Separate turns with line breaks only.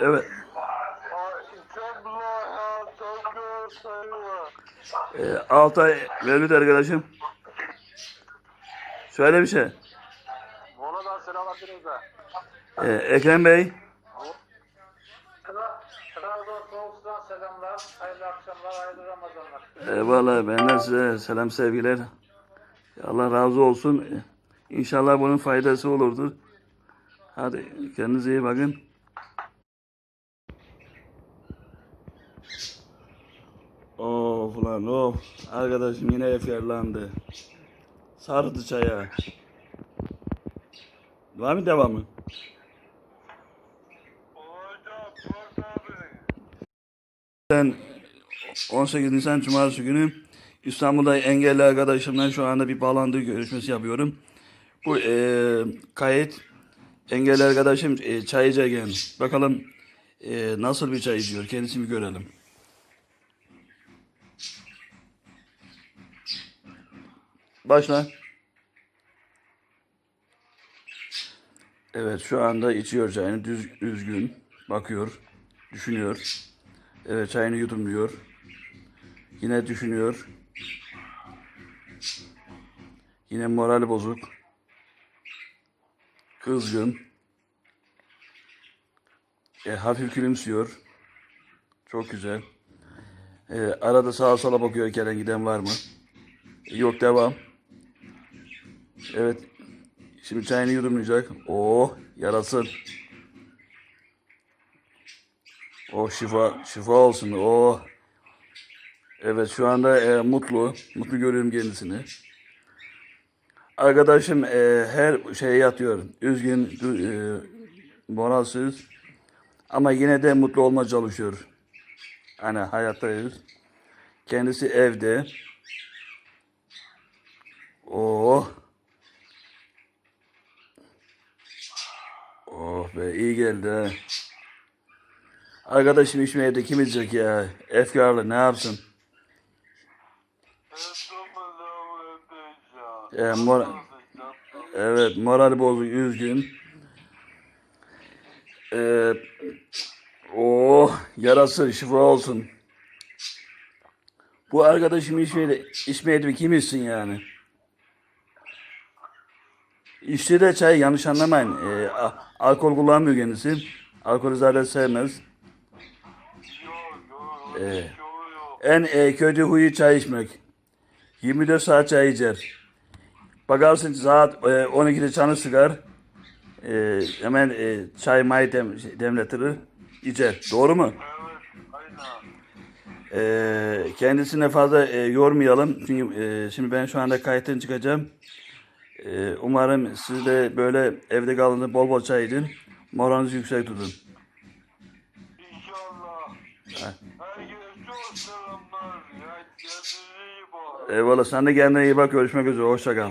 Evet. Ee, Altay Mevlüt arkadaşım. Söyle bir şey.
Bolu'dan selam Akdeniz'e.
Ee, Ekrem Bey.
Trabzonspor'dan selamlar. Hayırlı akşamlar, hayırlı Ramazanlar.
Eyvallah benden size selam sevgiler. Allah razı olsun. İnşallah bunun faydası olurdur. Hadi kendinize iyi bakın. Of lan of. Arkadaşım yine efkarlandı. Sardı çaya. Var mı devamı? Ben 18 Nisan Cumartesi günü İstanbul'da engelli arkadaşımla şu anda bir bağlantı görüşmesi yapıyorum. Bu e, kayıt engelli arkadaşım e, çay içerken bakalım e, nasıl bir çay içiyor kendisini görelim. Başla. Evet şu anda içiyor çayını düz, üzgün bakıyor düşünüyor. Evet çayını yudumluyor. Yine düşünüyor. Yine morali bozuk. Kızgın. E, hafif gülümsüyor. Çok güzel. E, arada sağa sola bakıyor gelen giden var mı? Yok devam. Evet. Şimdi çayını yudumlayacak. Oh yarasın. Oh şifa, şifa olsun. Oh. Evet şu anda e, mutlu. Mutlu görüyorum kendisini. Arkadaşım e, her şeye yatıyor. Üzgün, e, moralsiz. Ama yine de mutlu olma çalışıyor. Hani hayattayız. Kendisi evde. Oh. Oh be iyi geldi ha. Arkadaşım içmeye evde kim içecek ya? Efkarlı ne yapsın? E, mor evet moral bozuk üzgün. E, oh yarası şifa olsun. Bu arkadaşım içmeye, içmeye evde kim içsin yani? İçti de çay yanlış anlamayın. E, alkol kullanmıyor kendisi. Alkolü zaten sevmez. Ee, en e, kötü huyu çay içmek. 24 saat çay içer. Bakarsın saat e, 12'de çanı sıkar. E, hemen e, çay may dem, demletir. içer. Doğru mu? E, kendisine fazla e, yormayalım. Çünkü e, şimdi ben şu anda kayıttan çıkacağım. E, umarım siz de böyle evde kaldığında bol bol çay için moralinizi yüksek tutun.
İnşallah. Herkese çok selamlar. Ya kendinize iyi bakın.
Eyvallah sen de kendine iyi bak. Görüşmek üzere. Hoşça kal.